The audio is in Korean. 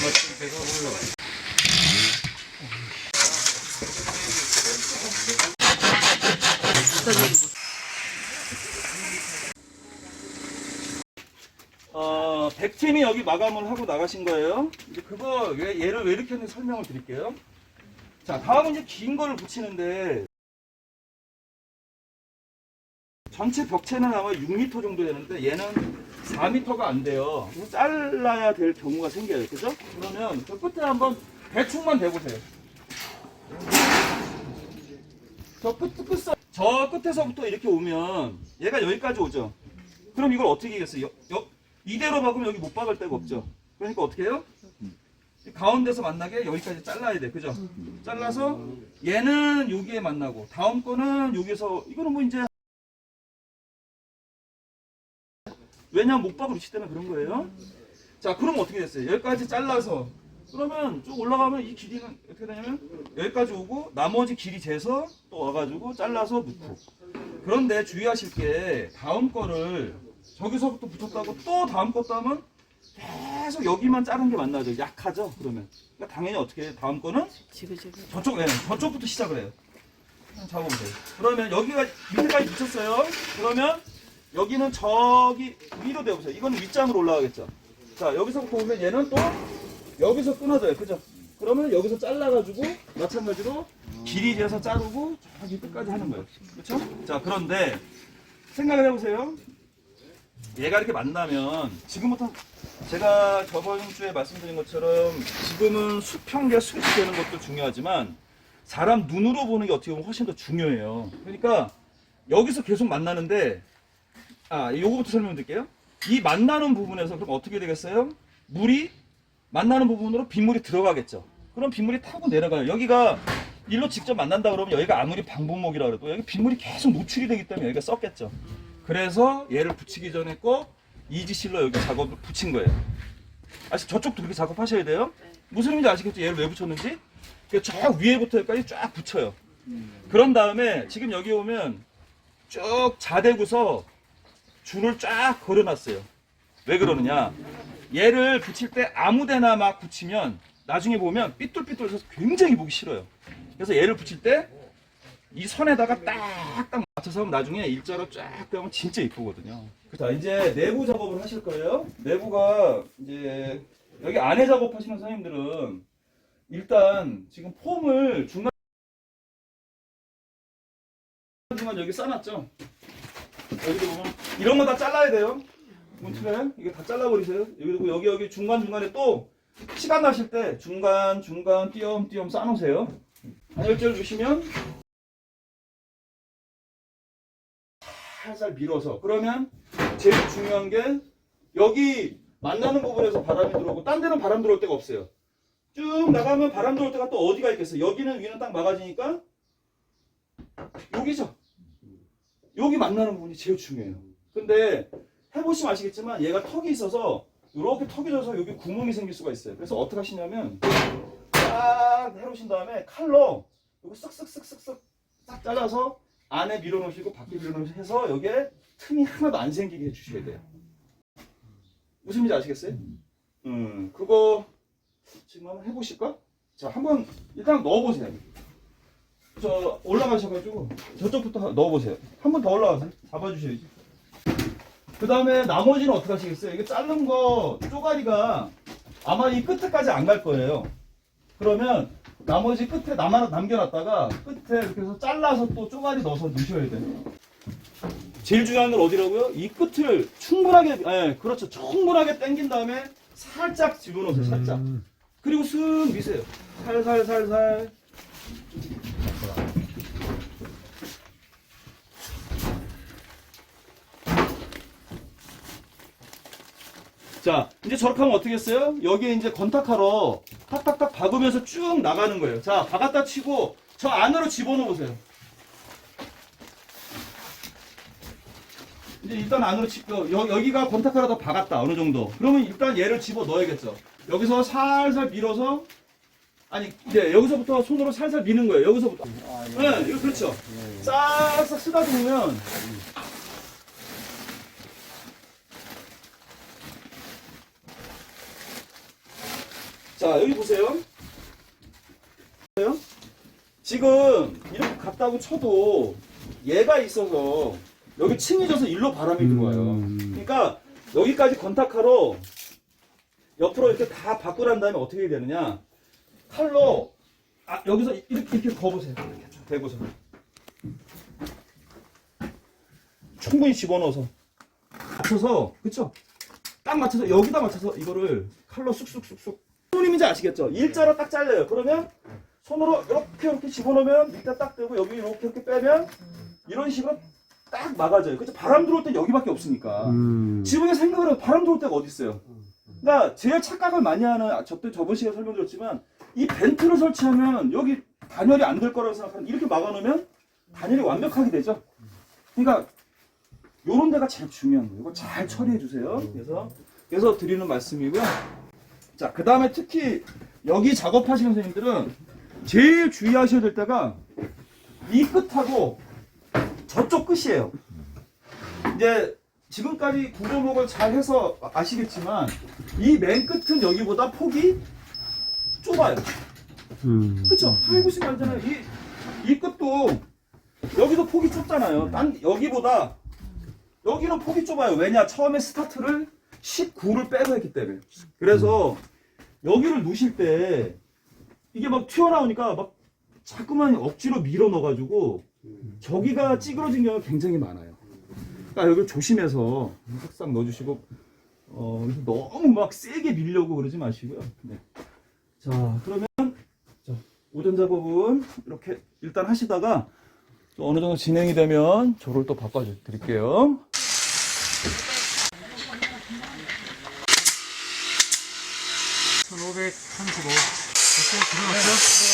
올라. 어, 백팀이 여기 마감을 하고 나가신 거예요. 이제 그거 왜, 얘를 왜 이렇게 했는지 설명을 드릴게요. 자, 다음은 이제 긴 거를 붙이는데 전체 벽체는 아마 6m 정도 되는데 얘는 4m가 안 돼요. 잘라야 될 경우가 생겨요. 그죠? 그러면 저 끝에 한번 대충만 대보세요. 저 끝, 끝, 저 끝에서부터 이렇게 오면 얘가 여기까지 오죠. 그럼 이걸 어떻게 하겠어요? 여- 여- 이대로 박으면 여기 못 박을 데가 없죠. 그러니까 어떻게 해요? 이 가운데서 만나게 여기까지 잘라야 돼. 그죠? 잘라서 얘는 여기에 만나고 다음 거는 여기서 이거는 뭐 이제 왜냐면 못 박을 위치 때문에 그런 거예요. 자, 그럼 어떻게 됐어요? 여기까지 잘라서 그러면 쭉 올라가면 이 길이는 어떻게 되냐면 여기까지 오고 나머지 길이 재서 또 와가지고 잘라서 넣고 그런데 주의하실 게 다음 거를 저기서부터 붙였다고 또 다음 것도 하면 계속 여기만 자른 게 맞나죠? 약하죠? 그러면 그러니까 당연히 어떻게 해요? 다음 거는 저쪽, 예, 저쪽부터 시작을 해요. 한번 잡아보세요. 그러면 여기가 밑에까지 붙였어요. 그러면 여기는 저기 위로 대보세요. 이거는 윗장으로 올라가겠죠. 자 여기서부터 오면 얘는 또 여기서 끊어져요. 그죠? 그러면 여기서 잘라가지고 마찬가지로 길이 재서 자르고 저기 끝까지 하는 거예요. 그렇죠? 자 그런데 생각을 해보세요. 얘가 이렇게 만나면 지금부터 제가 저번 주에 말씀드린 것처럼 지금은 수평계 수익이 되는 것도 중요하지만 사람 눈으로 보는 게 어떻게 보면 훨씬 더 중요해요. 그러니까 여기서 계속 만나는데 아 요거부터 설명드릴게요. 이 만나는 부분에서 그럼 어떻게 되겠어요? 물이 만나는 부분으로 빗물이 들어가겠죠. 그럼 빗물이 타고 내려가요. 여기가 일로 직접 만난다 그러면 여기가 아무리 방부목이라 그래도 여기 빗물이 계속 노출이 되기 때문에 여기가 썩겠죠. 그래서 얘를 붙이기 전에 꼭 이지실로 여기 작업을 붙인 거예요. 아시 저쪽도 그렇게 작업하셔야 돼요. 무슨 의미인지 아시겠죠? 얘를 왜 붙였는지? 그저 위에부터 여기까지 쫙 붙여요. 그런 다음에 지금 여기 오면 쭉 자대고서 줄을 쫙 걸어놨어요. 왜 그러느냐? 얘를 붙일 때 아무데나 막 붙이면 나중에 보면 삐뚤삐뚤해서 굉장히 보기 싫어요. 그래서 얘를 붙일 때 이 선에다가 딱딱 맞춰서 나중에 일자로 쫙 빼면 진짜 이쁘거든요. 자, 이제 내부 작업을 하실 거예요. 내부가 이제 여기 안에 작업하시는 선생님들은 일단 지금 폼을 중간 중간 여기 싸놨죠. 여기도 보면 이런 거 다 잘라야 돼요. 문틀에 이게 다 잘라버리세요. 여기 여기 여기 중간 중간에 또 시간 나실 때 중간 중간 띄엄띄엄 싸놓으세요. 단열재를 주시면 살살 밀어서 그러면 제일 중요한 게 여기 만나는 부분에서 바람이 들어오고 딴 데는 바람 들어올 데가 없어요. 쭉 나가면 바람 들어올 데가 또 어디가 있겠어요? 여기는 위는 딱 막아지니까 여기죠. 여기 만나는 부분이 제일 중요해요. 근데 해보시면 아시겠지만 얘가 턱이 있어서 이렇게 턱이 져서 여기 구멍이 생길 수가 있어요. 그래서 어떻게 하시냐면 딱 해놓으신 다음에 칼로 이거 쓱쓱쓱쓱쓱 딱 잘라서 안에 밀어놓으시고 밖에 밀어놓으시고 해서 여기에 틈이 하나도 안 생기게 해주셔야 돼요. 무슨 말인지 아시겠어요? 음, 그거 지금 한번 해보실까? 자, 한번 일단 넣어보세요. 저 올라가셔가지고 저쪽부터 넣어보세요. 한 번 더 올라가세요. 잡아주셔야지. 그 다음에 나머지는 어떻게 하시겠어요? 이게 자른 거 쪼가리가 아마 이 끝에까지 안 갈 거예요. 그러면 나머지 끝에 남, 남겨놨다가 끝에 이렇게 해서 잘라서 또 쪼가리 넣어서 넣으셔야 돼요. 제일 중요한 건 어디라고요? 이 끝을 충분하게, 예, 그렇죠. 충분하게 당긴 다음에 살짝 집어넣으세요, 살짝. 그리고 슥 미세요. 살살, 살살. 자, 이제 저렇게 하면 어떻게 했어요? 여기에 이제 건탁하러 탁탁탁 박으면서 쭉 나가는 거예요. 자, 박았다 치고 저 안으로 집어넣어 보세요. 이제 일단 안으로 치, 여, 여기가 건탁하러 다 박았다. 어느 정도. 그러면 일단 얘를 집어 넣어야겠죠. 여기서 살살 밀어서 아니, 이제 여기서부터 손으로 살살 미는 거예요. 여기서부터. 네, 이거 그렇죠. 싹싹 쓰다 보면 자 여기 보세요. 지금 이렇게 갔다고 쳐도 얘가 있어서 여기 층이 져서 일로 바람이 들어와요. 그러니까 여기까지 건탁하러 옆으로 이렇게 다 바꾸난 다음에 어떻게 해야 되느냐? 칼로 아 여기서 이렇게 이렇게 거보세요. 대고서 충분히 집어넣어서 맞춰서 그쵸? 딱 맞춰서 여기다 맞춰서 이거를 칼로 쑥쑥쑥쑥 손님인지 아시겠죠? 일자로 딱 잘려요. 그러면 손으로 이렇게 이렇게 집어넣으면 밑에 딱 대고 여기 이렇게 이렇게 빼면 이런 식으로 딱 막아져요. 그쵸? 바람 들어올 땐 여기밖에 없으니까. 음. 지붕에 생각을 해요. 바람 들어올 데가 어디 있어요? 그러니까 제일 착각을 많이 하는 아, 저때 저번 시간에 설명드렸지만 이 벤트를 설치하면 여기 단열이 안 될 거라고 생각하는 이렇게 막아놓으면 단열이 완벽하게 되죠. 그러니까 요런 데가 제일 중요한 거예요. 이거 잘 처리해 주세요. 그래서 그래서 드리는 말씀이고요. 자, 그 다음에 특히 여기 작업하시는 선생님들은 제일 주의하셔야 될 때가 이 끝하고 저쪽 끝이에요. 이제 지금까지 구조목을 잘 해서 아시겠지만 이 맨 끝은 여기보다 폭이 좁아요. 음. 그쵸? 파이 보시면 알잖아요. 이, 이 끝도 여기도 폭이 좁잖아요. 난 여기보다 여기는 폭이 좁아요. 왜냐? 처음에 스타트를 19를 빼고 했기 때문에. 그래서 여기를 누실 때 이게 막 튀어나오니까 막 자꾸만 억지로 밀어 넣어가지고 저기가 찌그러진 경우가 굉장히 많아요. 그러니까 여기 조심해서 싹싹 넣어주시고 어, 너무 막 세게 밀려고 그러지 마시고요. 네. 자, 그러면 자, 오전 작업은 이렇게 일단 하시다가 또 어느 정도 진행이 되면 저를 또 바꿔 드릴게요. 잠깐만 잠깐만